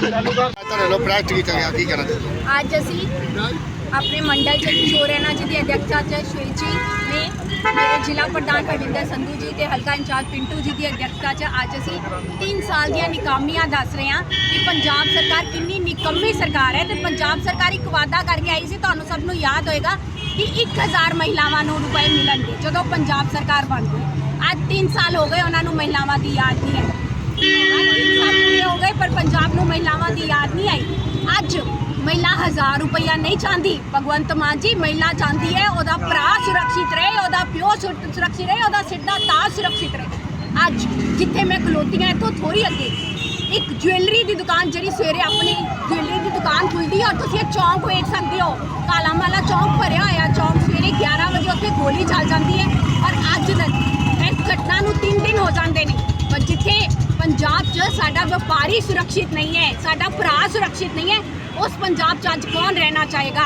ਤੁਹਾਡੇ ਵੱਲੋਂ ਕੀਤਾ ਗਿਆ ਕੀ ਕਹਿਣਾ ਅੱਜ ਅਸੀਂ ਆਪਣੇ ਮੰਡਲ ਚ ਕਿਸ਼ੋਰ ਰੈਣਾ ਜੀ ਦੀ ਅਧਿਕਸ਼ਤਾ ਚ ਸ਼੍ਰੀ ਜੀ ਨੇ ਮੇਰੇ ਜ਼ਿਲ੍ਹਾ ਪ੍ਰਧਾਨ ਪਰਵਿੰਦਰ ਸੰਧੂ ਜੀ ਤੇ ਹਲਕਾ ਇੰਚਾਰਜ ਪਿੰਟੂ ਜੀ ਦੀ ਅਧਿਕਸ਼ਤਾ ਚ ਅੱਜ ਅਸੀਂ 3 ਸਾਲ ਦੀਆਂ ਨਿਕਾਮੀਆਂ ਦੱਸ ਰਹੇ ਹਾਂ ਕਿ ਪੰਜਾਬ ਸਰਕਾਰ ਕਿੰਨੀ ਨਿਕੰਮੀ ਸਰਕਾਰ ਹੈ ਤੇ ਪੰਜਾਬ ਸਰਕਾਰ ਇੱਕ ਵਾਅਦਾ ਕਰਕੇ ਆਈ ਸੀ, ਤੁਹਾਨੂੰ ਸਭ ਨੂੰ ਯਾਦ ਹੋਏਗਾ ਕਿ 1000 ਮਹਿਲਾਵਾਂ ਨੂੰ ਰੁਪਏ ਮਿਲਣਗੇ ਜਦੋਂ ਪੰਜਾਬ ਸਰਕਾਰ ਬਣ ਗਈ। ਅੱਜ 3 ਸਾਲ ਹੋ ਗਏ ਉਹਨਾਂ ਨੂੰ ਮਹਿਲਾਵਾਂ ਦੀ ਯਾਦ ਨਹੀਂ ਹੈ ਅੱਜ ਤਿੰਨ ਸਾਲ ਪੂਰੇ ਹੋ ਗਏ, ਪਰ ਪੰਜਾਬ ਨੂੰ ਮਹਿਲਾਵਾਂ ਦੀ ਯਾਦ ਨਹੀਂ ਆਈ। ਅੱਜ ਮਹਿਲਾ 1000 ਰੁਪਇਆ ਨਹੀਂ ਚਾਹੁੰਦੀ। ਭਗਵੰਤ ਮਾਨ ਜੀ ਮਹਿਲਾ ਚਾਹੁੰਦੀ ਹੈ, ਉਹਦਾ ਭਰਾ ਸੁਰੱਖਿਤ ਰਹੇ, ਉਹਦਾ ਪਿਓ ਸੁਰ- ਸੁਰੱਖਿਤ ਰਹੇ, ਉਹਦਾ ਸਿੱਧਾ ਦਾ ਤਾਜ ਸੁਰੱਖਿਤ ਰਹੇ। ਅੱਜ ਜਿੱਥੇ ਮੈਂ ਖਲੋਤੀ ਹਾਂ, ਇੱਥੋਂ ਥੋੜੀ ਅੱਗੇ। ਇੱਕ ਜੁਐਲਰੀ ਦੀ ਦੁਕਾਨ ਜਿਹੜੀ ਸਵੇਰੇ ਆਪਣੀ ਜੁਐਲਰੀ ਦੀ ਦੁਕਾਨ ਖੁੱਲਦੀ ਹੈ ਔਰ ਤੁਸੀਂ ਇਹ ਚੌਂਕ ਵੇਖ ਸਕਦੇ ਹੋ। ਕਾਲਾ ਮਾਲਾ ਚੌਂਕ ਭਰਿਆ ਹੋਇਆ ਚੌਂਕ ਸਵੇਰੇ 11 ਵਜੇ ਉੱਥੇ ਗੋਲੀ ਚੱਲ ਜਾਂਦੀ ਹੈ। ਔਰ ਅੱਜ ਤੱਕ ਇਸ ਘਟਨਾ ਨੂੰ 3 ਦਿਨ ਹੋ ਜਾਂਦੇ ਨੇ। ਪਰ ਜਿੱਥੇ ਪੰਜਾਬ 'ਚ ਸਾਡਾ ਵਪਾਰੀ ਸੁਰੱਖਿਅਤ ਨਹੀਂ ਹੈ, ਸਾਡਾ ਭਰਾ ਸੁਰੱਖਿਅਤ ਨਹੀਂ ਹੈ, ਉਸ ਪੰਜਾਬ 'ਚ ਅੱਜ ਕੌਣ ਰਹਿਣਾ ਚਾਹੇਗਾ?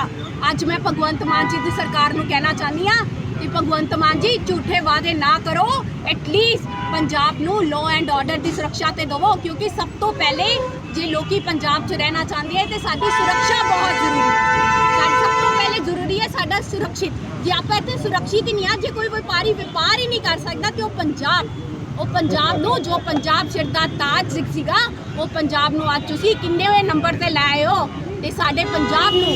ਅੱਜ ਮੈਂ ਭਗਵੰਤ ਮਾਨ ਜੀ ਦੀ ਸਰਕਾਰ ਨੂੰ ਕਹਿਣਾ ਚਾਹੁੰਦੀ ਹਾਂ ਕਿ ਭਗਵੰਤ ਮਾਨ ਜੀ, ਝੂਠੇ ਵਾਅਦੇ ਨਾ ਕਰੋ ਐਟਲੀਸਟ ਪੰਜਾਬ ਨੂੰ ਲਾਅ ਐਂਡ ਆਰਡਰ ਦੀ ਸੁਰੱਖਿਆ ਤੇ ਦਿਵੋ, ਕਿਉਂਕਿ ਸਭ ਤੋਂ ਪਹਿਲੇ ਜੇ ਲੋਕੀ ਪੰਜਾਬ 'ਚ ਰਹਿਣਾ ਚਾਹੁੰਦੇ ਹੈ ਤੇ ਸਾਡੀ ਸੁਰੱਖਿਆ ਬਹੁਤ ਜ਼ਰੂਰੀ ਹੈ। ਸਾਡੀ ਸਭ ਤੋਂ ਪਹਿਲੇ ਜ਼ਰੂਰੀ ਹੈ ਸਾਡਾ ਸੁਰੱਖਿਅਤ। ਜੇ ਆਪਾਂ ਇੱਥੇ ਸੁਰੱਖਿਅਤ ਹੀ ਨਹੀਂ ਆ, ਜੇ ਕੋਈ ਵਪਾਰੀ ਵਪਾਰ ਹੀ ਨਹੀਂ ਕਰ ਸਕਦਾ, ਤੇ ਉਹ ਪੰਜਾਬ ਉਹ ਪੰਜਾਬ ਨੂੰ, ਜੋ ਪੰਜਾਬ ਸਿਰ ਦਾ ਤਾਜ ਸੀਗਾ, ਉਹ ਪੰਜਾਬ ਨੂੰ ਅੱਜ ਤੁਸੀਂ ਕਿੰਨੇ ਹੋਏ ਨੰਬਰ ਤੇ ਲਾਏ ਹੋ? ਤੇ ਸਾਡੇ ਪੰਜਾਬ ਨੂੰ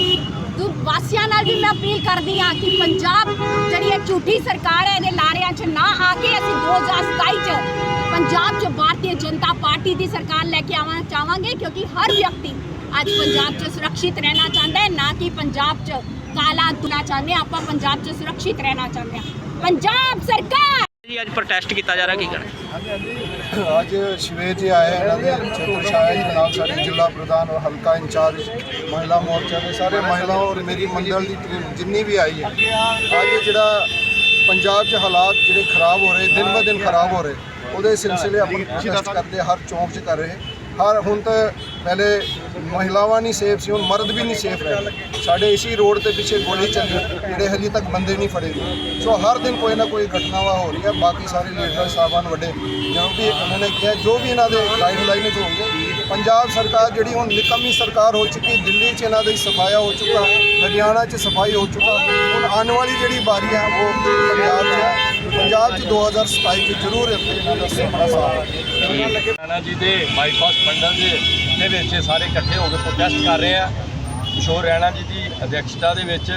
ਤੂੰ ਵਾਸੀਆਂ ਨਾਲ ਵੀ ਮੈਂ ਅਪੀਲ ਕਰਦੀ ਹਾਂ ਕਿ ਪੰਜਾਬ ਜਿਹੜੀ ਇਹ ਝੂਠੀ ਸਰਕਾਰ ਹੈ, ਇਹਦੇ ਲਾਰਿਆਂ 'ਚ ਨਾ ਆ ਕੇ ਅਸੀਂ 2027 'ਚ ਪੰਜਾਬ 'ਚ ਭਾਰਤੀ ਜਨਤਾ ਪਾਰਟੀ ਦੀ ਸਰਕਾਰ ਲੈ ਕੇ ਆਵਾਂ ਚਾਹਾਂਗੇ, ਕਿਉਂਕਿ ਹਰ ਵਿਅਕਤੀ ਅੱਜ ਪੰਜਾਬ 'ਚ ਸੁਰੱਖਿਅਤ ਰਹਿਣਾ ਚਾਹੁੰਦਾ ਹੈ, ਨਾ ਕਿ ਪੰਜਾਬ 'ਚ ਕਾਲਾ ਤੁਨਾ ਚਾਹੁੰਦੇ ਆਪਾਂ ਪੰਜਾਬ 'ਚ ਸੁਰੱਖਿਅਤ ਰਹਿਣਾ ਚਾਹੁੰਦੇ ਹਾਂ। ਪੰਜਾਬ ਸਰਕਾਰ! ਜੀ, ਅੱਜ ਪ੍ਰੋਟੈਸਟ ਕੀਤਾ ਜਾ ਰਿਹਾ, ਕੀ ਕਰਨਾ ਅੱਜ ਸ਼ਿਵੇ ਜੀ ਆਏ ਇਹਨਾਂ ਦੇ ਛੇਤਰ ਛਾਇਆ ਨਾਲ ਸਾਡੇ ਜ਼ਿਲ੍ਹਾ ਪ੍ਰਧਾਨ ਔਰ ਹਲਕਾ ਇੰਚਾਰਜ ਮਹਿਲਾ ਮੋਰਚਾ ਦੇ। ਸਾਰੇ ਮਹਿਲਾ ਔਰ ਮੇਰੀ ਮੰਡਲ ਦੀ ਟੀਮ ਜਿੰਨੀ ਵੀ ਆਈ ਹੈ, ਅੱਜ ਜਿਹੜਾ ਪੰਜਾਬ 'ਚ ਹਾਲਾਤ ਜਿਹੜੇ ਖਰਾਬ ਹੋ ਰਹੇ, ਦਿਨ ਬ ਦਿਨ ਖਰਾਬ ਹੋ ਰਹੇ, ਉਹਦੇ ਸਿਲਸਿਲੇ ਆਪਾਂ ਕਰਦੇ, ਹਰ ਚੌਂਕ 'ਚ ਕਰ ਰਹੇ। ਹਰ ਹੁਣ ਤਾਂ ਪਹਿਲੇ ਮਹਿਲਾਵਾਂ ਨਹੀਂ ਸੇਫ ਸੀ, ਹੁਣ ਮਰਦ ਵੀ ਨਹੀਂ ਸੇਫ ਰਹੇ ਸਾਡੇ ਇਸੀ ਰੋਡ ਤੇ ਪਿੱਛੇ ਗੋਲੀ ਚੱਲੀ, ਜਿਹੜੇ ਹਜੇ ਤੱਕ ਬੰਦੇ ਨਹੀਂ ਫੜੇ ਗਏ। ਸੋ ਹਰ ਦਿਨ ਕੋਈ ਨਾ ਕੋਈ ਘਟਨਾਵਾਂ ਹੋ ਰਹੀ ਹੈ ਬਾਕੀ ਸਾਰੇ ਲੀਡਰ ਸਾਹਿਬਾਨ ਵੱਡੇ ਜਿਉਂ ਵੀ ਉਹਨਾਂ ਨੇ ਕਿਹਾ, ਜੋ ਵੀ ਇਹਨਾਂ ਦੇ ਗਾਈਡਲਾਈਨ ਹੋਣਗੇ, ਪੰਜਾਬ ਸਰਕਾਰ ਜਿਹੜੀ ਹੁਣ ਨਿਕੰਮੀ ਸਰਕਾਰ ਹੋ ਚੁੱਕੀ, ਦਿੱਲੀ 'ਚ ਇਹਨਾਂ ਦੀ ਸਫਾਇਆ ਹੋ ਚੁੱਕਾ, ਹਰਿਆਣਾ 'ਚ ਸਫ਼ਾਈ ਹੋ ਚੁੱਕਾ, ਹੁਣ ਆਉਣ ਵਾਲੀ ਜਿਹੜੀ ਵਾਰੀ ਹੈ, ਉਹ ਪੰਜਾਬ 'ਚ ਹੈ। ਪੰਜਾਬ 'ਚ 2027 'ਚ ਜ਼ਰੂਰ ਇੱਥੇ ਇਹਨਾਂ ਦਾ ਸੁਪਨਾ ਸਾਕਾਰ ਜੀ ਦੇ ਬਾਈਪਾਸ ਮੰਡਲ ਦੇ ਦੇ ਵਿੱਚ ਇਹ ਸਾਰੇ ਇਕੱਠੇ ਹੋ ਕੇ ਪ੍ਰੋਟੈਸਟ ਕਰ ਰਹੇ ਆ। ਕਿਸ਼ੋਰ ਰਾਣਾ ਜੀ ਦੀ ਅਧਿਕਸ਼ਤਾ ਦੇ ਵਿੱਚ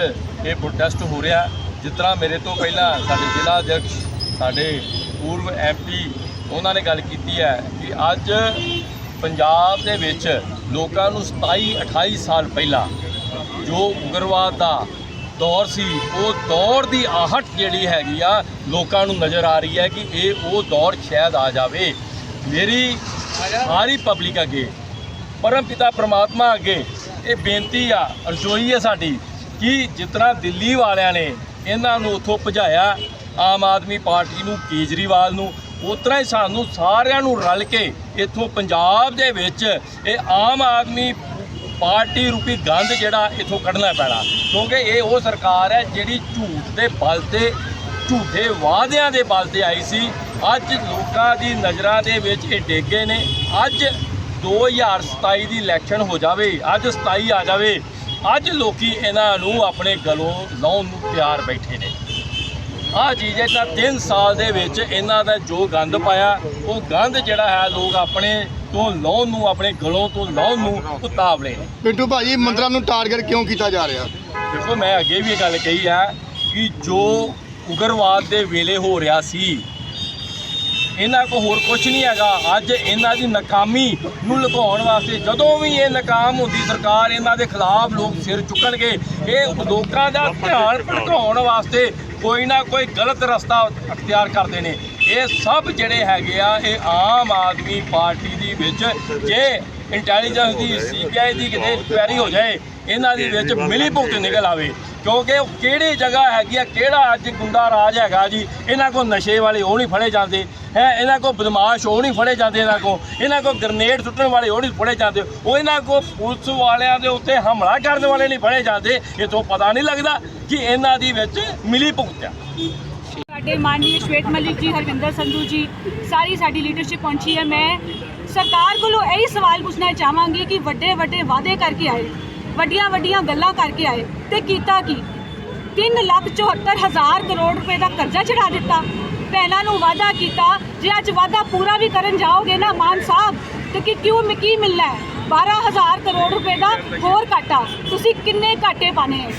ਇਹ ਪ੍ਰੋਟੈਸਟ ਹੋ ਰਿਹਾ। ਜਿਸ ਤਰ੍ਹਾਂ ਮੇਰੇ ਤੋਂ ਪਹਿਲਾਂ ਸਾਡੇ ਜ਼ਿਲ੍ਹਾ ਅਧਿਕਸ਼ ਸਾਡੇ ਪੂਰਵ ਐਮਪੀ ਉਹਨਾਂ ਨੇ ਗੱਲ ਕੀਤੀ ਹੈ ਕਿ ਅੱਜ ਪੰਜਾਬ ਦੇ ਵਿੱਚ ਲੋਕਾਂ ਨੂੰ 27 28 ਸਾਲ ਪਹਿਲਾਂ ਜੋ ਉਗਰਵਾਦ ਦਾ ਦੌਰ ਸੀ, ਉਹ ਦੌਰ ਦੀ ਆਹਟ ਜਿਹੜੀ ਹੈਗੀ ਆ, ਲੋਕਾਂ ਨੂੰ ਨਜ਼ਰ ਆ ਰਹੀ ਹੈ ਕਿ ਇਹ ਉਹ ਦੌਰ ਸ਼ਾਇਦ ਆ ਜਾਵੇ। ਮੇਰੀ ਸਾਰੀ ਪਬਲਿਕ ਅੱਗੇ ਪਰਮ ਪਿਤਾ ਪ੍ਰਮਾਤਮਾ ਅੱਗੇ ਇਹ ਬੇਨਤੀ ਆ ਰਜੋਈ ਹੈ ਸਾਡੀ ਕਿ ਜਿਸ ਤਰ੍ਹਾਂ ਦਿੱਲੀ ਵਾਲਿਆਂ ਨੇ ਇਹਨਾਂ ਨੂੰ ਉੱਥੋਂ ਭਜਾਇਆ, ਆਮ ਆਦਮੀ ਪਾਰਟੀ ਨੂੰ, ਕੇਜਰੀਵਾਲ ਨੂੰ, ਉਸ ਤਰ੍ਹਾਂ ਹੀ ਸਾਨੂੰ ਸਾਰਿਆਂ ਨੂੰ ਰਲ ਕੇ ਇੱਥੋਂ ਪੰਜਾਬ ਦੇ ਵਿੱਚ ਇਹ ਆਮ ਆਦਮੀ ਪਾਰਟੀ ਰੂਪੀ ਗੰਦ ਜਿਹੜਾ ਇੱਥੋਂ ਕੱਢਣਾ ਪੈਣਾ। ਕਿਉਂਕਿ ਇਹ ਉਹ ਸਰਕਾਰ ਹੈ ਜਿਹੜੀ ਝੂਠ ਦੇ ਬਲ ਤੇ, ਝੂਠੇ ਵਾਅਦਿਆਂ ਦੇ ਬਲ ਤੇ ਆਈ ਸੀ। ਅੱਜ ਲੋਕਾਂ ਦੀ ਨਜ਼ਰਾਂ ਦੇ ਵਿੱਚ ਇਹ ਡੇਗੇ ਨੇ। ਅੱਜ 2027 ਦੀ ਇਲੈਕਸ਼ਨ ਹੋ ਜਾਵੇ ਅੱਜ 27 ਆ ਜਾਵੇ ਅੱਜ ਲੋਕੀ ਇਹਨਾਂ ਨੂੰ ਆਪਣੇ ਗਲੋਂ ਲਾਉਣ ਨੂੰ ਤਿਆਰ ਬੈਠੇ ਨੇ। ਆਹ ਚੀਜ਼ ਹੈ ਤਾਂ 3 ਸਾਲ ਦੇ ਵਿੱਚ ਇਹਨਾਂ ਦਾ ਜੋ ਗੰਦ ਪਾਇਆ ਉਹ ਗੰਦ ਜਿਹੜਾ ਹੈ ਲੋਕ ਆਪਣੇ ਤੋਂ ਲਾਉਣ ਨੂੰ ਆਪਣੇ ਗਲੋਂ ਤੋਂ ਲਾਉਣ ਨੂੰ ਉਤਾਵਲੇ ਨੇ। ਪਿੰਟੂ ਭਾਜੀ ਮੰਦਰਾਂ ਨੂੰ ਟਾਰਗੇਟ ਕਿਉਂ ਕੀਤਾ ਜਾ ਰਿਹਾ? ਦੇਖੋ ਮੈਂ ਅੱਗੇ ਵੀ ਇਹ ਗੱਲ ਕਹੀ ਆ ਕਿ ਜੋ ਉਗਰਵਾਦ ਦੇ ਵੇਲੇ ਹੋ ਰਿਹਾ ਸੀ ਇਹਨਾਂ ਕੋ ਹੋਰ ਕੁਝ ਨਹੀਂ ਹੈਗਾ। ਅੱਜ ਇਹਨਾਂ ਦੀ ਨਾਕਾਮੀ ਨੂੰ ਲੁਕਾਉਣ ਵਾਸਤੇ ਜਦੋਂ ਵੀ ਇਹ ਨਾਕਾਮ ਹੁੰਦੀ ਸਰਕਾਰ ਇਹਨਾਂ ਦੇ ਖਿਲਾਫ ਲੋਕ ਸਿਰ ਚੁੱਕਣਗੇ। ਇਹ ਲੋਕਾਂ ਦਾ ਧਿਆਨ ਭਟਕਾਉਣ ਵਾਸਤੇ ਕੋਈ ਨਾ ਕੋਈ ਗਲਤ ਰਸਤਾ ਅਖਤਿਆਰ ਕਰਦੇ ਨੇ। ਇਹ ਸਭ ਜਿਹੜੇ ਹੈਗੇ ਆ, ਇਹ ਆਮ ਆਦਮੀ ਪਾਰਟੀ ਦੀ ਵਿੱਚ ਜੇ ਇੰਟੈਲੀਜੈਂਸ ਦੀ ਸੀਬੀਆਈ ਦੀ ਕਿਤੇ ਪੈਰੀ ਹੋ ਜਾਏ, ਇਹਨਾਂ ਦੇ ਵਿੱਚ ਮਿਲੀ ਭੁਗਤ ਨਿਕਲ ਆਵੇ। ਕਿਉਂਕਿ ਉਹ ਕਿਹੜੀ ਜਗ੍ਹਾ ਹੈਗੀ ਆ, ਕਿਹੜਾ ਅੱਜ ਗੁੰਡਾ ਰਾਜ ਹੈਗਾ ਜੀ, ਇਹਨਾਂ ਕੋਲ ਨਸ਼ੇ ਵਾਲੇ ਉਹ ਨਹੀਂ ਫੜੇ ਜਾਂਦੇ, ਹੈ, ਇਹਨਾਂ ਕੋਲ ਬਦਮਾਸ਼ ਉਹ ਨਹੀਂ ਫੜੇ ਜਾਂਦੇ ਇਹਨਾਂ ਕੋਲ ਇਹਨਾਂ ਕੋਲ ਗ੍ਰਨੇਡ ਸੁੱਟਣ ਵਾਲੇ ਉਹ ਨਹੀਂ ਫੜੇ ਜਾਂਦੇ, ਉਹ ਇਹਨਾਂ ਕੋਲ ਪੁਲਿਸ ਵਾਲਿਆਂ ਦੇ ਉੱਤੇ ਹਮਲਾ ਕਰਨ ਵਾਲੇ ਨਹੀਂ ਫੜੇ ਜਾਂਦੇ ਇਹ ਤੋਂ ਪਤਾ ਨਹੀਂ ਲੱਗਦਾ ਕਿ ਇਹਨਾਂ ਦੀ ਵਿੱਚ ਮਿਲੀ ਭੁਗਤਿਆ ਸਾਡੇ ਮਾਨਨੀय ਸ਼ਵੇਤ ਮਲਿਕ ਜੀ, ਹਰਵਿੰਦਰ ਸੰਧੂ ਜੀ, ਸਾਰੀ ਸਾਡੀ ਲੀਡਰਸ਼ਿਪ ਪਹੁੰਚੀ ਹੈ। ਮੈਂ ਸਰਕਾਰ ਕੋਲੋਂ ਇਹੀ ਸਵਾਲ ਪੁੱਛਣਾ ਚਾਹਾਂਗੀ ਕਿ ਵੱਡੇ ਵੱਡੇ ਵਾਅਦੇ ਕਰਕੇ ਆਏ। ਵੱਡੀਆਂ ਵੱਡੀਆਂ ਗੱਲਾਂ ਕਰਕੇ ਆਏ ਤੇ ਕੀਤਾ ਕੀ? 3 ਲੱਖ 74 ਹਜ਼ਾਰ ਕਰੋੜ ਰੁਪਏ ਦਾ ਕਰਜ਼ਾ ਚੜਾ ਦਿੱਤਾ। ਪਹਿਲਾਂ ਨੂੰ ਵਾਅਦਾ ਕੀਤਾ ਜੇ ਅੱਜ ਵਾਅਦਾ ਪੂਰਾ ਵੀ ਕਰਨ ਜਾਓਗੇ ਨਾ ਮਾਨ ਸਾਹਿਬ, ਤੇ ਕਿ ਕਿਉਂ ਮ- ਕੀ ਮਿਲਣਾ ਹੈ? 12000 ਕਰੋੜ ਰੁਪਏ ਦਾ ਹੋਰ ਘਾਟਾ। ਤੁਸੀਂ ਕਿੰਨੇ ਘਾਟੇ ਪਾਣੇ ਹੈ?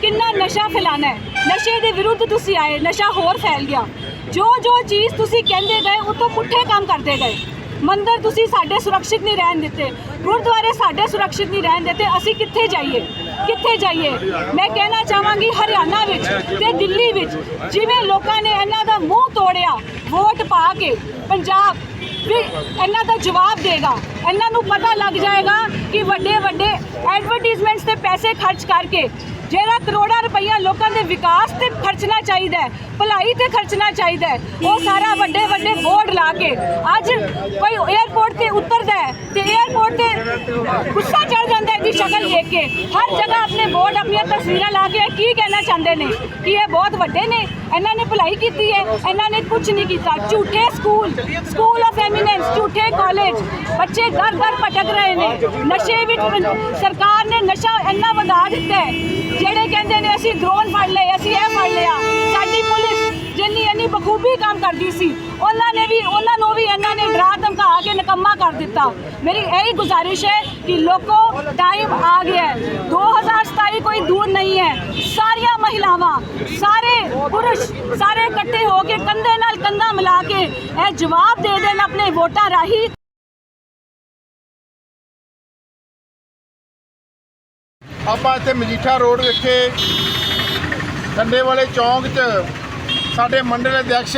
ਕਿੰਨਾ ਨਸ਼ਾ ਫੈਲਾਣਾ ਹੈ? ਨਸ਼ੇ ਦੇ ਵਿਰੁੱਧ ਤੁਸੀਂ ਆਏ, ਨਸ਼ਾ ਹੋਰ ਫੈਲ ਗਿਆ। ਜੋ ਜੋ ਚੀਜ਼ ਤੁਸੀਂ ਕਹਿੰਦੇ ਗਏ ਉਹ ਤੋਂ ਪੁੱਠੇ ਕੰਮ ਕਰਦੇ ਗਏ। ਮੰਦਰ ਤੁਸੀਂ ਸਾਡੇ ਸੁਰੱਖਿਅਤ ਨਹੀਂ ਰਹਿਣ ਦਿੱਤੇ। ਗੁਰਦੁਆਰੇ ਸਾਡੇ ਸੁਰੱਖਿਅਤ ਨਹੀਂ ਰਹਿਣ ਦਿੱਤੇ। ਅਸੀਂ ਕਿੱਥੇ ਜਾਈਏ? ਕਿੱਥੇ ਜਾਈਏ? ਮੈਂ ਕਹਿਣਾ ਚਾਹਾਂਗੀ ਹਰਿਆਣਾ ਵਿੱਚ ਤੇ ਦਿੱਲੀ ਵਿੱਚ ਜਿਵੇਂ ਲੋਕਾਂ ਨੇ ਇਹਨਾਂ ਦਾ ਮੂੰਹ ਤੋੜਿਆ, ਵੋਟ ਪਾ ਕੇ ਪੰਜਾਬ ਵੀ ਇਹਨਾਂ ਦਾ ਜਵਾਬ ਦੇਗਾ। ਇਹਨਾਂ ਨੂੰ ਪਤਾ ਲੱਗ ਜਾਏਗਾ ਕਿ ਵੱਡੇ ਵੱਡੇ ਐਡਵਰਟਾਈਜ਼ਮੈਂਟਸ ਤੇ ਪੈਸੇ ਖਰਚ ਕਰਕੇ ਜਿਹੜਾ ਕਰੋੜਾਂ ਰੁਪਈਆ ਲੋਕਾਂ ਦੇ ਵਿਕਾਸ ਤੇ ਖਰਚਣਾ ਚਾਹੀਦਾ ਹੈ, ਭਲਾਈ ਤੇ ਖਰਚਣਾ ਚਾਹੀਦਾ ਹੈ, ਉਹ ਸਾਰਾ ਵੱਡੇ ਵੱਡੇ ਬੋਰਡ ਲਾ ਕੇ ਅੱਜ ਕੋਈ 에ਅਰਪੋਰਟ ਤੇ ਉਤਰਦਾ ਹੈ ਤੇ 에ਅਰਪੋਰਟ ਤੇ ਗੁੱਸਾ ਚੜ ਜਾਂਦਾ ਹੈ ਦੀ ਸ਼ਕਲ ਦੇਖ ਕੇ। ਹਰ ਜਗ੍ਹਾ ਆਪਣੇ ਬੋਰਡ ਆਪਣੀਆਂ ਤਸਵੀਰਾਂ ਲਾ ਕੇ ਕੀ ਕਹਿਣਾ ਚਾਹੁੰਦੇ ਨੇ ਕਿ ਇਹ ਬਹੁਤ ਵੱਡੇ ਨੇ, ਇਹਨਾਂ ਨੇ ਭਲਾਈ ਕੀਤੀ ਹੈ, ਇਹਨਾਂ ਨੇ ਕੁਝ ਨਹੀਂ ਕੀਤਾ। ਝੂਠੇ ਸਕੂਲ ਸਕੂਲ ਆਫ ਐਮੀਨੈਂਸ ਝੂਠੇ ਕਾਲਜ ਬੱਚੇ ਦਰ ਦਰ ਭਟਕ ਰਹੇ ਨੇ। ਨਸ਼ੇ ਵਿੱਚ ਸਰਕਾਰ ਨੇ ਨਸ਼ਾ ਇੰਨਾ ਵਧਾ ਦਿੱਤਾ ਹੈ। ਜਿਹੜੇ ਕਹਿੰਦੇ ਨੇ ਅਸੀਂ ਡਰੋਨ ਫੜ ਲਏ, ਅਸੀਂ ਇਹ ਫੜ ਲਿਆ। ਸਾਡੀ ਪੁਲਿਸ ਜਿੰਨੀ ਇੰਨੀ ਬਖੂਬੀ ਕੰਮ ਕਰਦੀ ਸੀ, ਉਹਨਾਂ ਨੇ ਵੀ, ਉਹਨਾਂ ਨੂੰ ਵੀ ਇਹਨਾਂ ਨੇ ਡਰਾ ਧਮਕਾ ਕੇ ਨਕੰਮਾ ਕਰ ਦਿੱਤਾ। ਮੇਰੀ ਇਹੀ ਗੁਜ਼ਾਰਿਸ਼ ਹੈ ਕਿ ਲੋਕੋ ਟਾਈਮ ਆ ਗਿਆ ਹੈ। 2027 ਕੋਈ ਦੂਰ ਨਹੀਂ ਹੈ। ਸਾਰੀਆਂ ਮਹਿਲਾਵਾਂ, ਸਾਰੇ ਪੁਰਸ਼, ਸਾਰੇ ਇਕੱਠੇ ਹੋ ਕੇ ਕੰਧੇ ਨਾਲ ਕੰਧਾ ਮਿਲਾ ਕੇ ਇਹ ਜਵਾਬ ਦੇ ਦੇਣ ਆਪਣੇ ਵੋਟਾਂ ਰਾਹੀਂ। ਆਪਾਂ ਇੱਥੇ ਮਜੀਠਾ ਰੋਡ ਵਿਖੇ ਡੰਡੇ ਵਾਲੇ ਚੌਂਕ 'ਚ ਸਾਡੇ ਮੰਡਲ ਅਧਿਕਸ਼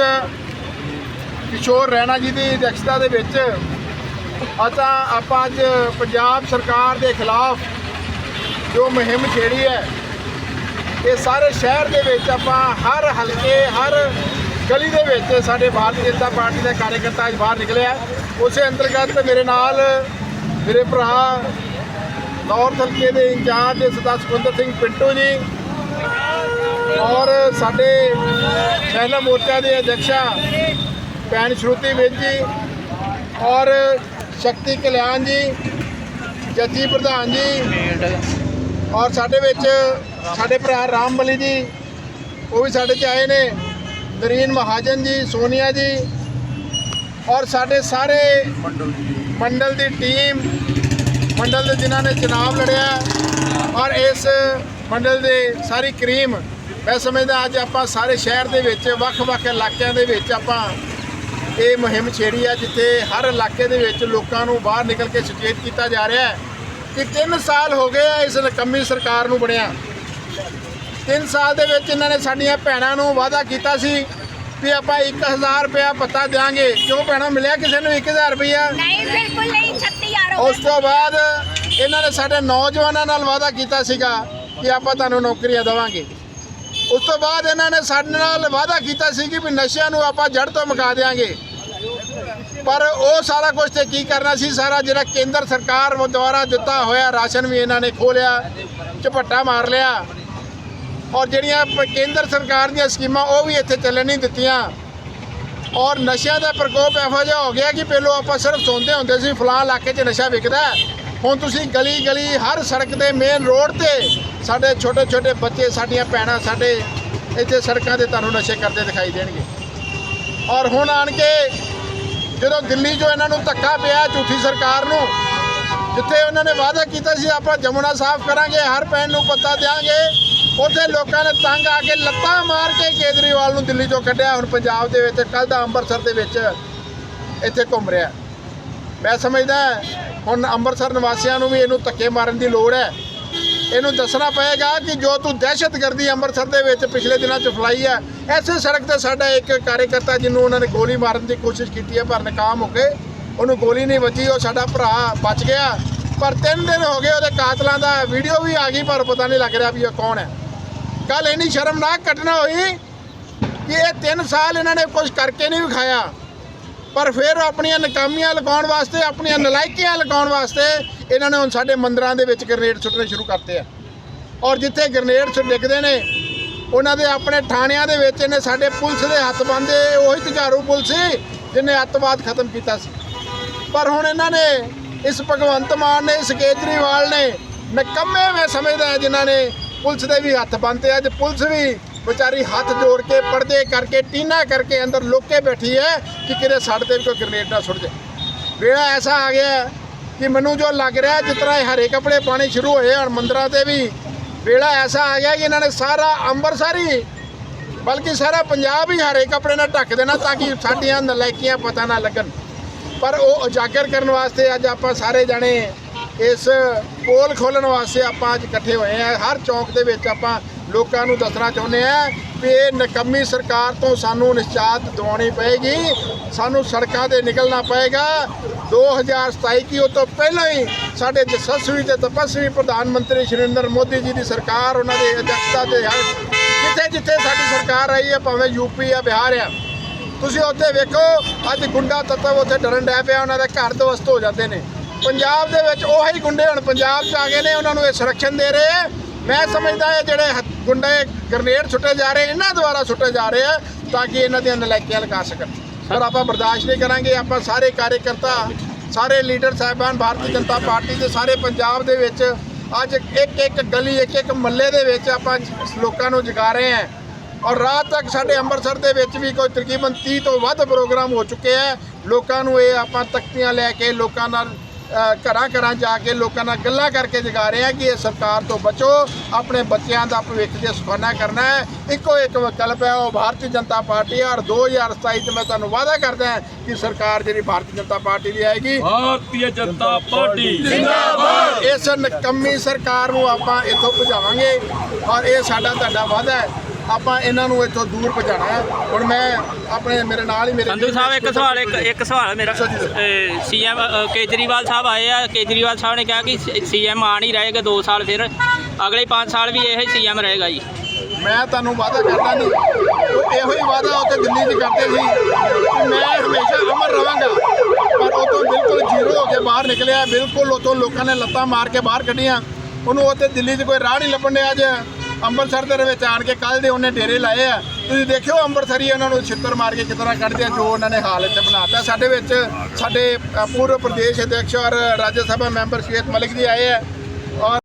ਕਿਸ਼ੋਰ ਰੈਣਾ ਜੀ ਦੀ ਅਧਿਕਸ਼ਤਾ ਦੇ ਵਿੱਚ ਅਸਾਂ ਆਪਾਂ ਅੱਜ ਪੰਜਾਬ ਸਰਕਾਰ ਦੇ ਖਿਲਾਫ ਜੋ ਮੁਹਿੰਮ ਛੇੜੀ ਹੈ, ਇਹ ਸਾਰੇ ਸ਼ਹਿਰ ਦੇ ਵਿੱਚ ਆਪਾਂ ਹਰ ਹਲਕੇ, ਹਰ ਗਲੀ ਦੇ ਵਿੱਚ ਸਾਡੇ ਭਾਰਤੀ ਜਨਤਾ ਪਾਰਟੀ ਦੇ ਕਾਰਜਕਰਤਾ ਅੱਜ ਬਾਹਰ ਨਿਕਲਿਆ ਉਸੇ ਅੰਤਰਗਤ ਮੇਰੇ ਨਾਲ ਮੇਰੇ ਭਰਾ ਨੌਰਥ ਹਲਕੇ ਦੇ ਇੰਚਾਰਜ ਸਰਦਾਰ ਸੁਖਿੰਦਰ ਸਿੰਘ ਪਿੰਟੂ ਜੀ ਔਰ ਸਾਡੇ ਮਹਿਲਾ ਮੋਰਚਾ ਦੇ ਅਧਿਕਸ਼ਾ ਭੈਣ ਸ਼ਰੂਤੀ ਵਿੱਚ ਜੀ ਔਰ ਸ਼ਕਤੀ ਕਲਿਆਣ ਜੀ, ਜੱਜੀ ਪ੍ਰਧਾਨ ਜੀ ਔਰ ਸਾਡੇ ਵਿੱਚ ਸਾਡੇ ਭਰਾ ਰਾਮਬਲੀ ਜੀ, ਉਹ ਵੀ ਸਾਡੇ ਚ ਆਏ ਨੇ, ਨਰੀਨ ਮਹਾਜਨ ਜੀ, ਸੋਨੀਆ ਜੀ ਔਰ ਸਾਡੇ ਸਾਰੇ ਮੰਡਲ ਦੀ ਟੀਮ, ਮੰਡਲ ਦੇ ਜਿਨ੍ਹਾਂ ਨੇ ਚੁਣਾਵ ਲੜਿਆ ਔਰ ਇਸ ਮੰਡਲ ਦੇ ਸਾਰੀ ਕਰੀਮ ਮੈਂ ਸਮਝਦਾ ਅੱਜ ਆਪਾਂ ਸਾਰੇ ਸ਼ਹਿਰ ਦੇ ਵਿੱਚ ਵੱਖ-ਵੱਖ ਇਲਾਕਿਆਂ ਦੇ ਵਿੱਚ ਆਪਾਂ ਇਹ ਮੁਹਿੰਮ ਛੇੜੀ ਆ ਜਿੱਥੇ ਹਰ ਇਲਾਕੇ ਦੇ ਵਿੱਚ ਲੋਕਾਂ ਨੂੰ ਬਾਹਰ ਨਿਕਲ ਕੇ ਸੁਚੇਤ ਕੀਤਾ ਜਾ ਰਿਹਾ ਹੈ ਕਿ 3 ਸਾਲ ਹੋ ਗਏ ਆ ਇਸ ਨਕੰਮੀ ਸਰਕਾਰ ਨੂੰ ਬਣਿਆ। 3 ਸਾਲ ਦੇ ਵਿੱਚ ਇਹਨਾਂ ਨੇ ਸਾਡੀਆਂ ਭੈਣਾਂ ਨੂੰ ਵਾਅਦਾ ਕੀਤਾ ਸੀ ਵੀ ਆਪਾਂ 1000 ਰੁਪਇਆ ਪੱਤਾ ਦੇਾਂਗੇ ਕਿਉਂ ਭੈਣਾਂ ਮਿਲਿਆ ਕਿਸੇ ਨੂੰ 1000 ਰੁਪਇਆ? ਨਹੀਂ ਬਿਲਕੁਲ ਨਹੀਂ 36000 ਉਸ ਤੋਂ ਬਾਅਦ ਇਹਨਾਂ ਨੇ ਸਾਡੇ ਨੌਜਵਾਨਾਂ ਨਾਲ ਵਾਅਦਾ ਕੀਤਾ ਸੀਗਾ ਕਿ ਆਪਾਂ ਤੁਹਾਨੂੰ ਨੌਕਰੀਆਂ ਦੇਵਾਂਗੇ। ਉਸ ਤੋਂ ਬਾਅਦ ਇਹਨਾਂ ਨੇ ਸਾਡੇ ਨਾਲ ਵਾਅਦਾ ਕੀਤਾ ਸੀ ਕਿ ਵੀ ਨਸ਼ਿਆਂ ਨੂੰ ਆਪਾਂ ਜੜ ਤੋਂ ਮੁਕਾ ਦੇਵਾਂਗੇ ਪਰ ਉਹ ਸਾਰਾ ਕੁਝ ਤੇ ਕੀ ਕਰਨਾ ਸੀ, ਸਾਰਾ ਜਿਹੜਾ ਕੇਂਦਰ ਸਰਕਾਰ ਦੁਆਰਾ ਦਿੱਤਾ ਹੋਇਆ ਰਾਸ਼ਨ ਵੀ ਇਹਨਾਂ ਨੇ ਖੋਲਿਆ, ਝਪੱਟਾ ਮਾਰ ਲਿਆ। ਔਰ ਜਿਹੜੀਆਂ ਕੇਂਦਰ ਸਰਕਾਰ ਦੀਆਂ ਸਕੀਮਾਂ ਉਹ ਵੀ ਇੱਥੇ ਚੱਲਣ ਨਹੀਂ ਦਿੱਤੀਆਂ। ਔਰ ਨਸ਼ਿਆਂ ਦਾ ਪ੍ਰਕੋਪ ਇਹੋ ਜਿਹਾ ਹੋ ਗਿਆ ਕਿ ਪਹਿਲੋਂ ਆਪਾਂ ਸਿਰਫ ਸੁਣਦੇ ਹੁੰਦੇ ਸੀ ਫਲਾਂ ਇਲਾਕੇ 'ਚ ਨਸ਼ਾ ਵਿਕਦਾ ਹੁਣ ਤੁਸੀਂ ਗਲੀ ਗਲੀ ਹਰ ਸੜਕ 'ਤੇ ਮੇਨ ਰੋਡ ਤੇ ਸਾਡੇ ਛੋਟੇ ਛੋਟੇ ਬੱਚੇ, ਸਾਡੀਆਂ ਭੈਣਾਂ ਸਾਡੇ ਇੱਥੇ ਸੜਕਾਂ ਤੇ ਤੁਹਾਨੂੰ ਨਸ਼ੇ ਕਰਦੇ ਦਿਖਾਈ ਦੇਣਗੇ। ਔਰ ਹੁਣ ਆਣ ਕੇ ਜਦੋਂ ਦਿੱਲੀ 'ਚੋਂ ਇਹਨਾਂ ਨੂੰ ਧੱਕਾ ਪਿਆ ਝੂਠੀ ਸਰਕਾਰ ਨੂੰ, ਜਿੱਥੇ ਉਹਨਾਂ ਨੇ ਵਾਅਦਾ ਕੀਤਾ ਸੀ, ਆਪਾਂ ਜਮੁਨਾ ਸਾਫ਼ ਕਰਾਂਗੇ, ਹਰ ਪੈਣ ਨੂੰ ਪੱਤਾ ਦੇਾਂਗੇ ਉੱਥੇ ਲੋਕਾਂ ਨੇ ਤੰਗ ਆ ਕੇ ਲੱਤਾਂ ਮਾਰ ਕੇ ਕੇਜਰੀਵਾਲ ਨੂੰ ਦਿੱਲੀ ਚੋਂ ਕੱਢਿਆ। ਹੁਣ ਪੰਜਾਬ ਦੇ ਵਿੱਚ ਕੱਲ ਦਾ ਅੰਮ੍ਰਿਤਸਰ ਦੇ ਵਿੱਚ ਇੱਥੇ ਘੁੰਮ ਰਿਹਾ। ਮੈਂ ਸਮਝਦਾ ਹੁਣ ਅੰਮ੍ਰਿਤਸਰ ਨਿਵਾਸੀਆਂ ਨੂੰ ਵੀ ਇਹਨੂੰ ਧੱਕੇ ਮਾਰਨ ਦੀ ਲੋੜ ਹੈ। ਇਹਨੂੰ ਦੱਸਣਾ ਪਏਗਾ ਕਿ ਜੋ ਤੂੰ ਦਹਿਸ਼ਤਗਰਦੀ ਅੰਮ੍ਰਿਤਸਰ ਦੇ ਵਿੱਚ ਪਿਛਲੇ ਦਿਨਾਂ 'ਚ ਫਲਾਈ ਹੈ, ਐਸੇ ਸੜਕ ਤੇ ਸਾਡਾ ਇੱਕ ਕਾਰਜਕਰਤਾ ਜਿਹਨੂੰ ਉਹਨਾਂ ਨੇ ਗੋਲੀ ਮਾਰਨ ਦੀ ਕੋਸ਼ਿਸ਼ ਕੀਤੀ ਹੈ, ਪਰ ਨਾਕਾਮ ਹੋ ਗਏ ਉਹਨੂੰ ਗੋਲੀ ਨਹੀਂ ਵੱਜੀ, ਉਹ ਸਾਡਾ ਭਰਾ ਬਚ ਗਿਆ। ਪਰ ਤਿੰਨ ਦਿਨ ਹੋ ਗਏ ਉਹਦੇ ਕਾਤਲਾਂ ਦਾ, ਵੀਡੀਓ ਵੀ ਆ ਗਈ, ਪਰ ਪਤਾ ਨਹੀਂ ਲੱਗ ਰਿਹਾ ਵੀ ਇਹ ਕੌਣ ਹੈ। ਕੱਲ ਇੰਨੀ ਸ਼ਰਮਨਾਕ ਘਟਨਾ ਹੋਈ ਕਿ ਇਹ 3 ਸਾਲ ਇਹਨਾਂ ਨੇ ਕੁਝ ਕਰਕੇ ਨਹੀਂ ਵਿਖਾਇਆ। ਪਰ ਫਿਰ ਆਪਣੀਆਂ ਨਕਾਮੀਆਂ ਲਗਾਉਣ ਵਾਸਤੇ, ਆਪਣੀਆਂ ਨਲਾਇਕੀਆਂ ਲਗਾਉਣ ਵਾਸਤੇ ਇਹਨਾਂ ਨੇ ਹੁਣ ਸਾਡੇ ਮੰਦਰਾਂ ਦੇ ਵਿੱਚ ਗ੍ਰਨੇਡ ਸੁੱਟਣੇ ਸ਼ੁਰੂ ਕਰਤੇ ਆ। ਔਰ ਜਿੱਥੇ ਗ੍ਰਨੇਡ ਸੁ, ਡਿੱਗਦੇ ਨੇ, ਉਹਨਾਂ ਦੇ ਆਪਣੇ ਥਾਣਿਆਂ ਦੇ ਵਿੱਚ ਇਹਨੇ ਸਾਡੇ ਪੁਲਿਸ ਦੇ ਹੱਥ ਬੰਦੇ ਉਹੀ ਝਾੜੂ ਪੁਲਿਸ ਸੀ, ਜਿਹਨੇ ਅੱਤਵਾਦ ਖਤਮ ਕੀਤਾ ਸੀ। ਪਰ ਹੁਣ ਇਹਨਾਂ ਨੇ ਇਸ ਭਗਵੰਤ ਮਾਨ ਨੇ, ਇਸ ਕੇਜਰੀਵਾਲ ਨੇ, ਨਿਕੰਮੇ ਮੈਂ ਸਮਝਦਾ ਹਾਂ ਜਿਨ੍ਹਾਂ ਨੇ ਪੁਲਿਸ ਦੇ ਵੀ ਹੱਥ ਬੰਨਤੇ ਅੱਜ ਪੁਲਿਸ ਵੀ ਵਿਚਾਰੀ ਹੱਥ ਜੋੜ ਕੇ, ਪਰਦੇ ਕਰਕੇ, ਟੀਨਾ ਕਰਕੇ ਅੰਦਰ ਲੋਕੇ ਬੈਠੀ ਹੈ ਕਿ ਕਿਤੇ ਸਾਡੇ ਤੇ ਵੀ ਕੋਈ ਗ੍ਰੇਨੇਡ ਨਾ ਸੁੱਟ ਜਾਏ। ਵੇਲਾ ਐਸਾ ਆ ਗਿਆ ਕਿ ਮੈਨੂੰ ਜੋ ਲੱਗ ਰਿਹਾ, ਜਿਸ ਤਰ੍ਹਾਂ ਇਹ ਹਰੇ ਕੱਪੜੇ ਪਾਣੇ ਸ਼ੁਰੂ ਹੋਏ ਹਨ ਮੰਦਰਾਂ ਤੇ ਵੀ, ਵੇਲਾ ਐਸਾ ਆ ਗਿਆ ਕਿ ਇਹਨਾਂ ਨੇ ਸਾਰਾ ਅੰਮ੍ਰਿਤਸਰ ਹੀ, ਬਲਕਿ ਸਾਰਾ ਪੰਜਾਬ ਹੀ ਹਰੇ ਕੱਪੜੇ ਨਾਲ ਢੱਕ ਦੇਣਾ ਤਾਂ ਕਿ ਸਾਡੀਆਂ ਨਲਾਇਕੀਆਂ ਪਤਾ ਨਾ ਲੱਗਣ। ਪਰ ਉਹ ਉਜਾਗਰ ਕਰਨ ਵਾਸਤੇ ਅੱਜ ਆਪਾਂ ਸਾਰੇ ਜਾਣੇ ਇਸ ਪੋਲ ਖੋਲਣ ਵਾਸਤੇ ਆਪਾਂ ਅੱਜ ਇਕੱਠੇ ਹੋਏ ਆ ਹਰ ਚੌਂਕ ਦੇ ਵਿੱਚ ਆਪਾਂ ਲੋਕਾਂ ਨੂੰ ਦੱਸਣਾ ਚਾਹੁੰਦੇ ਆ ਵੀ ਇਹ ਨਕੰਮੀ ਸਰਕਾਰ ਤੋਂ ਸਾਨੂੰ ਨਿਸ਼ਚਾਤ ਦਿਵਾਉਣੀ ਪਏਗੀ। ਸਾਨੂੰ ਸੜਕਾਂ ਤੇ ਨਿਕਲਣਾ ਪਏਗਾ। 2027 ਕੀ ਉਹ ਤੋਂ ਪਹਿਲਾਂ ਹੀ ਸਾਡੇ ਜਸਸਵੀ ਤੇ ਤਪਸਵੀ ਪ੍ਰਧਾਨ ਮੰਤਰੀ ਸ਼੍ਰੀ ਮੋਦੀ ਜੀ ਦੀ ਸਰਕਾਰ ਉਹਨਾਂ ਦੇ ਅਧਿਕਸ਼ਤਾ ਤੇ ਹਰ ਜਿੱਥੇ ਜਿੱਥੇ ਸਾਡੀ ਸਰਕਾਰ ਆਈ ਹੈ, ਭਾਵੇਂ ਯੂਪੀ ਆ, ਬਿਹਾਰ ਆ। ਤੁਸੀਂ ਉੱਥੇ ਵੇਖੋ, ਅੱਜ ਗੁੰਡਾ ਤੱਤਵ ਉੱਥੇ ਡਰਨ ਡੈ ਪਿਆ, ਉਹਨਾਂ ਦੇ ਘਰ ਦੋਸਤ ਹੋ ਜਾਂਦੇ ਨੇ। ਪੰਜਾਬ ਦੇ ਵਿੱਚ ਉਹੀ ਗੁੰਡੇ ਹੁਣ ਪੰਜਾਬ 'ਚ ਆ ਗਏ ਨੇ, ਉਹਨਾਂ ਨੂੰ ਇਹ ਸੁਰੱਖਿਆ ਦੇ ਰਹੇ। ਆ। ਮੈਂ ਸਮਝਦਾ ਇਹ ਜਿਹੜੇ ਹੱਥ- ਗੁੰਡੇ ਗ੍ਰਨੇਡ ਸੁੱਟੇ ਜਾ ਰਹੇ, ਇਹਨਾਂ ਦੁਆਰਾ ਸੁੱਟੇ ਜਾ ਰਹੇ ਆ, ਤਾਂ ਕਿ ਇਹਨਾਂ ਦੀਆਂ ਨਲਾਇਕੀਆਂ ਲਗਾ ਸਕਣ। ਪਰ ਆਪਾਂ ਬਰਦਾਸ਼ਤ ਨਹੀਂ ਕਰਾਂਗੇ, ਆਪਾਂ ਸਾਰੇ ਕਾਰਜਕਰਤਾ, ਸਾਰੇ ਲੀਡਰ ਸਾਹਿਬਾਨ, ਭਾਰਤੀ ਜਨਤਾ ਪਾਰਟੀ ਦੇ ਸਾਰੇ ਪੰਜਾਬ ਦੇ ਵਿੱਚ ਅੱਜ ਇੱਕ ਇੱਕ ਗਲੀ, ਇੱਕ ਇੱਕ ਮੱਲੇ ਦੇ ਵਿੱਚ ਆਪਾਂ ਲੋਕਾਂ ਨੂੰ ਜਗਾ ਰਹੇ ਹਾਂ ਔਰ ਰਾਤ ਤੱਕ ਸਾਡੇ ਅੰਮ੍ਰਿਤਸਰ ਦੇ ਵਿੱਚ ਵੀ ਕੋਈ ਤਕਰੀਬਨ 30 ਤੋਂ ਵੱਧ ਪ੍ਰੋਗਰਾਮ ਹੋ ਚੁੱਕੇ ਆ। ਲੋਕਾਂ ਨੂੰ ਇਹ ਆਪਾਂ ਤਖਤੀਆਂ ਲੈ ਕੇ, ਲੋਕਾਂ ਨਾਲ ਘਰਾਂ ਘਰਾਂ ਜਾ ਕੇ ਲੋਕਾਂ ਨਾਲ ਗੱਲਾਂ ਕਰਕੇ ਜਗਾ ਰਹੇ ਆ ਕਿ ਇਹ ਸਰਕਾਰ ਤੋਂ ਬਚੋ ਆਪਣੇ ਬੱਚਿਆਂ ਦਾ ਭਵਿੱਖ ਜੇ ਸੁਖਾਨਾ ਕਰਨਾ ਹੈ। ਇੱਕੋ ਇੱਕ ਵਿਕਲਪ ਹੈ ਉਹ ਭਾਰਤੀ ਜਨਤਾ ਪਾਰਟੀ ਔਰ 2027 ਚ ਮੈਂ ਤੁਹਾਨੂੰ ਵਾਅਦਾ ਕਰਦਾ ਕਿ ਸਰਕਾਰ ਜਿਹੜੀ ਭਾਰਤੀ ਜਨਤਾ ਪਾਰਟੀ ਦੀ ਆਏਗੀ ਭਾਰਤੀ ਜਨਤਾ ਪਾਰਟੀ। ਇਸ ਨਕੰਮੀ ਸਰਕਾਰ ਨੂੰ ਆਪਾਂ ਇੱਥੋਂ ਭਜਾਵਾਂਗੇ। ਔਰ ਇਹ ਸਾਡਾ ਤੁਹਾਡਾ ਵਾਅਦਾ ਹੈ। ਆਪਾਂ ਇਹਨਾਂ ਨੂੰ ਇੱਥੋਂ ਦੂਰ ਭਜਾਣਾ ਹੈ। ਹੁਣ ਮੈਂ ਆਪਣੇ ਮੇਰੇ ਨਾਲ ਹੀ ਮੇਰੇ ਸੰਧੂ ਸਾਹਿਬ ਇੱਕ ਸਵਾਲ ਇੱਕ ਇੱਕ ਸਵਾਲ ਮੇਰਾ। ਸੀਐਮ ਕੇਜਰੀਵਾਲ ਸਾਹਿਬ ਆਏ ਆ। ਕੇਜਰੀਵਾਲ ਸਾਹਿਬ ਨੇ ਕਿਹਾ ਕਿ ਸੀਐਮ ਆ ਨਹੀਂ ਰਹੇਗਾ 2 ਸਾਲ ਫਿਰ। ਅਗਲੇ 5 ਸਾਲ ਵੀ ਇਹ ਸੀਐਮ ਰਹੇਗਾ ਜੀ। ਮੈਂ ਤੁਹਾਨੂੰ ਵਾਅਦਾ ਕਰਦਾ ਨਹੀਂ। ਇਹੋ ਹੀ ਵਾਅਦਾ ਉੱਥੇ ਦਿੱਲੀ 'ਚ ਕਰਦੇ ਸੀ ਮੈਂ ਹਮੇਸ਼ਾ ਅਮਰ ਰਵਾਂਗਾ। ਪਰ ਉਹ ਤੋਂ ਬਿਲਕੁਲ ਜ਼ੀਰੋ ਹੋ ਕੇ ਬਾਹਰ ਨਿਕਲਿਆ। ਬਿਲਕੁਲ ਉਤੋਂ ਲੋਕਾਂ ਨੇ ਲੱਤਾਂ ਮਾਰ ਕੇ ਬਾਹਰ ਕੱਢੀਆਂ। ਉਹਨੂੰ ਉੱਥੇ ਦਿੱਲੀ 'ਚ ਕੋਈ ਰਾਹ ਨਹੀਂ ਲੱਭਣ ਡਿਆ ਅੱਜ। ਅੰਮ੍ਰਿਤਸਰ ਦੇ ਵਿੱਚ ਆਣ ਕੇ ਕੱਲ ਦੇ ਉਹਨੇ ਡੇਰੇ ਲਾਏ ਆ। ਤੁਸੀਂ ਦੇਖਿਓ ਅੰਮ੍ਰਿਤਸਰੀ ਉਹਨਾਂ ਨੂੰ ਛਿੱਤਰ ਮਾਰ ਕੇ ਕਿਤਨਾ ਕੱਢਦੇ ਆ ਜੋ ਉਹਨਾਂ ਨੇ ਹਾਲ ਇੱਥੇ ਬਣਾਤਾ। ਸਾਡੇ ਵਿੱਚ ਸਾਡੇ ਅ, ਪੂਰਵ ਪ੍ਰਦੇਸ਼ ਅਧਿਕਸ਼ ਔਰ ਰਾਜ ਸਭਾ ਮੈਂਬਰ ਸ਼ਵੇਤ ਮਲਿਕ ਜੀ ਆਏ ਆ। ਔਰ